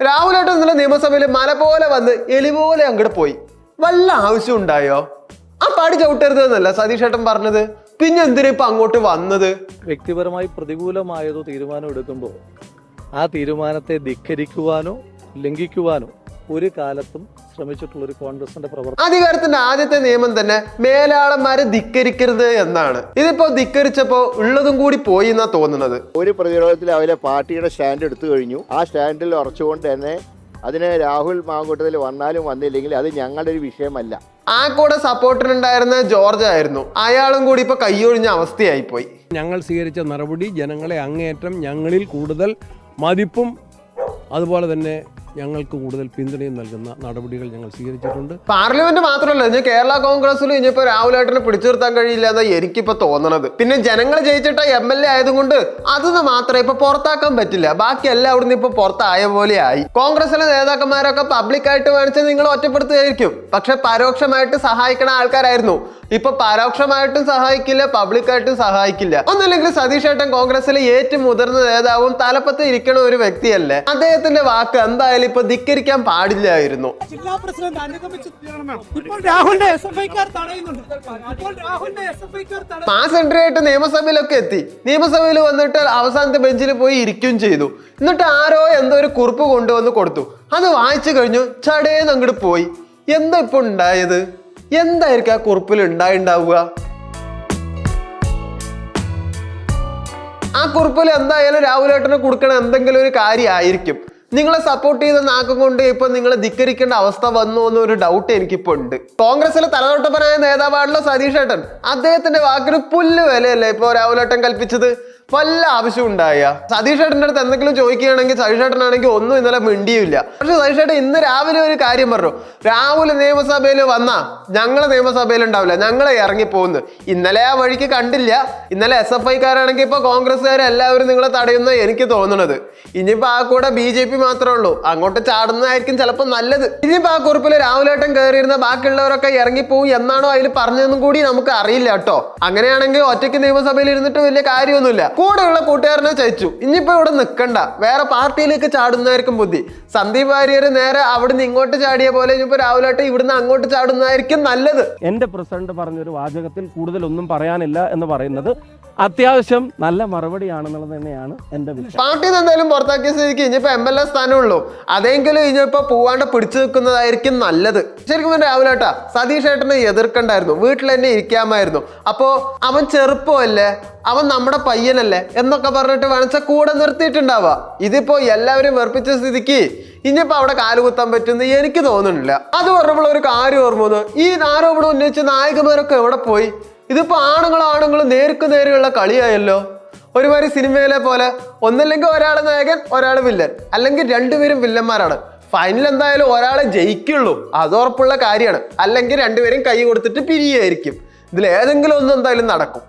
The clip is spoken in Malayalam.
രാഹുലേട്ടൻ ഇന്നലെ നിയമസഭയിൽ മല പോലെ വന്ന് എലി പോലെ അങ്ങോട്ട് പോയി. വല്ല ആവശ്യം ഉണ്ടായോ? ആ പാടി ചവിട്ടരുത് എന്നല്ല സതീഷ് ഏട്ടൻ പറഞ്ഞത്. പിന്നെ എന്തിനാ ഇപ്പൊ അങ്ങോട്ട് വന്നത്? വ്യക്തിപരമായി പ്രതികൂലമായതോ തീരുമാനം എടുക്കുമ്പോൾ ആ തീരുമാനത്തെ ധിക്കരിക്കുവാനോ ലംഘിക്കുവാനോ ഒരു കാലത്തും ശ്രമിച്ചിട്ടുള്ള ഒരു കോൺഗ്രസിന്റെ പ്രവർത്തനം അധികാരത്തിന്റെ ആദ്യത്തെ നിയമം തന്നെ മേലാളന്മാരെ ധിക്കരിക്കരുത് എന്നാണ്. ഇതിപ്പോ ധിക്കരിച്ചപ്പോ ഉള്ളതും കൂടി പോയി എന്നാ തോന്നുന്നത്. ഒരു പ്രതിരോധത്തിൽ അവരെ പാർട്ടിയുടെ സ്റ്റാൻഡ് എടുത്തു കഴിഞ്ഞു. ആ സ്റ്റാൻഡിൽ ഉറച്ചുകൊണ്ട് തന്നെ അതിനെ രാഹുൽ മാങ്കൂട്ടത്തിൽ വന്നാലും വന്നില്ലെങ്കിൽ അത് ഞങ്ങളുടെ ഒരു വിഷയമല്ല. ആ കൂടെ സപ്പോർട്ടിനുണ്ടായിരുന്ന ജോർജ് ആയിരുന്നു. അയാളും കൂടി ഇപ്പൊ കൈയൊഴിഞ്ഞ അവസ്ഥയായി പോയി ഞങ്ങൾ സ്വീകരിച്ച നടപടി ജനങ്ങളെ അങ്ങേയറ്റം ഞങ്ങളിൽ കൂടുതൽ മതിപ്പും അതുപോലെ തന്നെ ഞങ്ങൾക്ക് കൂടുതൽ പിന്തുണയും നൽകുന്ന നടപടികൾ ഞങ്ങൾ സ്വീകരിച്ചിട്ടുണ്ട്. പാർലമെന്റ് മാത്രമല്ല ഇനി കേരള കോൺഗ്രസിൽ ഇനിയിപ്പോ രാഹുലേട്ടനെ പിടിച്ചു നിർത്താൻ കഴിയില്ല എന്നാ എനിക്കിപ്പോ തോന്നണത്. പിന്നെ ജനങ്ങൾ ജയിച്ചിട്ട എം എൽ എ ആയതുകൊണ്ട് അതൊന്ന് മാത്രമേ ഇപ്പൊ പുറത്താക്കാൻ പറ്റില്ല. ബാക്കി എല്ലാം അവിടുന്ന് ഇപ്പൊ പുറത്തായ പോലെ ആയി. കോൺഗ്രസിലെ നേതാക്കന്മാരൊക്കെ പബ്ലിക്കായിട്ട് വേണിച്ച് നിങ്ങൾ ഒറ്റപ്പെടുത്തുകയായിരിക്കും. പക്ഷെ പരോക്ഷമായിട്ട് സഹായിക്കണ ആൾക്കാരായിരുന്നു. ഇപ്പൊ പരോക്ഷമായിട്ടും സഹായിക്കില്ല പബ്ലിക്കായിട്ടും സഹായിക്കില്ല. ഒന്നല്ലെങ്കിൽ സതീഷ് ഏട്ടൻ കോൺഗ്രസിലെ ഏറ്റവും മുതിർന്ന നേതാവും തലപ്പത്ത് ഇരിക്കണ ഒരു വ്യക്തിയല്ലേ? അദ്ദേഹത്തിന്റെ വാക്ക് എന്തായാലും ഇപ്പൊ ധിക്കരിക്കാൻ പാടില്ലായിരുന്നു. ജില്ലാ പ്രസിഡന്റ് അനുഗമിച്ച് ഇപ്പോൾ രാഹുലിന്റെ എസ് എഫ് ഐക്കാർ തടയുന്നുണ്ട്. ഇപ്പോൾ രാഹുലിന്റെ എസ് എഫ് ഐക്കാർ ആയിട്ട് നിയമസഭയിലൊക്കെ എത്തി. നിയമസഭയിൽ വന്നിട്ട് അവസാനത്തെ ബെഞ്ചിൽ പോയി ഇരിക്കുകയും ചെയ്തു. എന്നിട്ട് ആരോ എന്തോ ഒരു കുറിപ്പ് കൊണ്ടുവന്ന് കൊടുത്തു. അത് വായിച്ചു കഴിഞ്ഞു ചടേന്ന് അങ്ങോട്ട് പോയി. എന്താ ഇപ്പൊ ഉണ്ടായത്? എന്തായിരിക്കും ആ കുറിപ്പിൽ ഉണ്ടായിണ്ടാവുക? ആ കുറിപ്പിൽ എന്തായാലും രാഹുലേട്ടന് കൊടുക്കണ എന്തെങ്കിലും ഒരു കാര്യമായിരിക്കും. നിങ്ങളെ സപ്പോർട്ട് ചെയ്ത നാക്കം കൊണ്ട് ഇപ്പൊ നിങ്ങളെ ധിക്കരിക്കേണ്ട അവസ്ഥ വന്നു എന്നൊരു ഡൗട്ട് എനിക്കിപ്പോ ഉണ്ട് കോൺഗ്രസിലെ തലതൊട്ടപ്പനായ നേതാവാണല്ലോ സതീഷ് ഏട്ടൻ അദ്ദേഹത്തിന്റെ വാക്കിന് പുല്ല് വിലയല്ലേ ഇപ്പൊ രാഹുലേട്ടൻ കൽപ്പിച്ചത്? വല്ല ആവശ്യം ഉണ്ടായ? സതീഷ് ഏട്ടന്റെ അടുത്ത് എന്തെങ്കിലും ചോദിക്കുകയാണെങ്കിൽ സതീഷ് ഏട്ടനാണെങ്കിൽ ഒന്നും ഇന്നലെ മിണ്ടിയില്ല. പക്ഷെ സതീഷ് ഏട്ടൻ ഇന്ന് രാവിലെ ഒരു കാര്യം പറഞ്ഞു. രാഹുൽ നിയമസഭയിൽ വന്നാ ഞങ്ങളെ നിയമസഭയിൽ ഉണ്ടാവില്ല. ഞങ്ങളെ ഇറങ്ങി പോകുന്നു ഇന്നലെ ആ വഴിക്ക് കണ്ടില്ല. ഇന്നലെ എസ് എഫ് ഐക്കാരാണെങ്കിൽ ഇപ്പൊ കോൺഗ്രസ്സുകാർ എല്ലാവരും നിങ്ങളെ തടയുന്ന എനിക്ക് തോന്നുന്നത് ഇനിയിപ്പോ ആ കൂടെ ബി ജെ പി മാത്രമേ ഉള്ളൂ. അങ്ങോട്ട് ചാടുന്നതായിരിക്കും ചിലപ്പോൾ നല്ലത്. ഇനിയിപ്പോ ആ കുറിപ്പിൽ രാഹുലേട്ടൻ കയറിയിരുന്ന ബാക്കിയുള്ളവരൊക്കെ ഇറങ്ങിപ്പോവും എന്നാണോ അതിൽ പറഞ്ഞതെന്നും കൂടി നമുക്ക് അറിയില്ല കേട്ടോ. അങ്ങനെയാണെങ്കിൽ ഒറ്റയ്ക്ക് നിയമസഭയിൽ ഇരുന്നിട്ട് വലിയ കാര്യമൊന്നുമില്ല. കൂടെയുള്ള കൂട്ടുകാരനെ ചയച്ചു. ഇനിയിപ്പോ ഇവിടെ നിൽക്കണ്ട വേറെ പാർട്ടിയിലേക്ക് ചാടുന്നതായിരിക്കും ബുദ്ധി. സന്ദീപ് വാര്യർ നേരെ അവിടുന്ന് ഇങ്ങോട്ട് ചാടിയ പോലെ ഇനിയിപ്പോ രാഹുലേട്ടൻ ഇവിടുന്ന് അങ്ങോട്ട് ചാടുന്നതായിരിക്കും നല്ലത്. എന്റെ പ്രസിഡന്റ് പറഞ്ഞൊരു വാചകത്തിൽ കൂടുതലൊന്നും പറയാനില്ല എന്ന് പറയുന്നത് അത്യാവശ്യം നല്ല മറുപടിയാണെന്നുള്ളത് തന്നെയാണ് എന്റെ പാർട്ടിയിൽ നിന്ന് എന്തായാലും പുറത്താക്കിയ സ്ഥിതിക്ക് ഇനിയിപ്പോ എം എൽ എ സ്ഥാനമുള്ളൂ അതെങ്കിലും ഇനിയിപ്പോ പോവാണ്ട് പിടിച്ചു നിൽക്കുന്നതായിരിക്കും നല്ലത്. ശരിക്കും രാവിലെ ഏട്ടാ സതീഷ് ഏട്ടനെ എതിർക്കണ്ടായിരുന്നു. വീട്ടിൽ തന്നെ ഇരിക്കാമായിരുന്നു. അപ്പോ അവൻ ചെറുപ്പമല്ലേ? അവൻ നമ്മുടെ പയ്യനല്ലേ? എന്നൊക്കെ പറഞ്ഞിട്ട് വേണച്ച കൂടെ നിർത്തിയിട്ടുണ്ടാവുക. ഇതിപ്പോ എല്ലാവരും വെറുപ്പിച്ച സ്ഥിതിക്ക് ഇനിയിപ്പോ അവിടെ കാലുകുത്താൻ പറ്റുമെന്ന് എനിക്ക് തോന്നുന്നില്ല. അത് പറഞ്ഞപ്പോൾ ഒരു കാര്യം ഓർമ്മ ഈ ആരോപണം ഉന്നയിച്ച നായകന്മാരൊക്കെ എവിടെ പോയി? ഇതിപ്പോ ആണുങ്ങളും ആണുങ്ങളും നേർക്ക് നേരെയുള്ള കളിയായല്ലോ. ഒരുമാതിരി സിനിമയിലെ പോലെ ഒന്നല്ലെങ്കിൽ ഒരാൾ നായകൻ ഒരാൾ വില്ലൻ. അല്ലെങ്കിൽ രണ്ടുപേരും വില്ലന്മാരാണ്. ഫൈനൽ എന്തായാലും ഒരാളെ ജയിക്കുള്ളൂ. അത് ഉറപ്പുള്ള കാര്യമാണ്. അല്ലെങ്കിൽ രണ്ടുപേരും കൈ കൊടുത്തിട്ട് പിരിയായിരിക്കും. ഇതിൽ ഏതെങ്കിലും ഒന്ന് എന്തായാലും നടക്കും.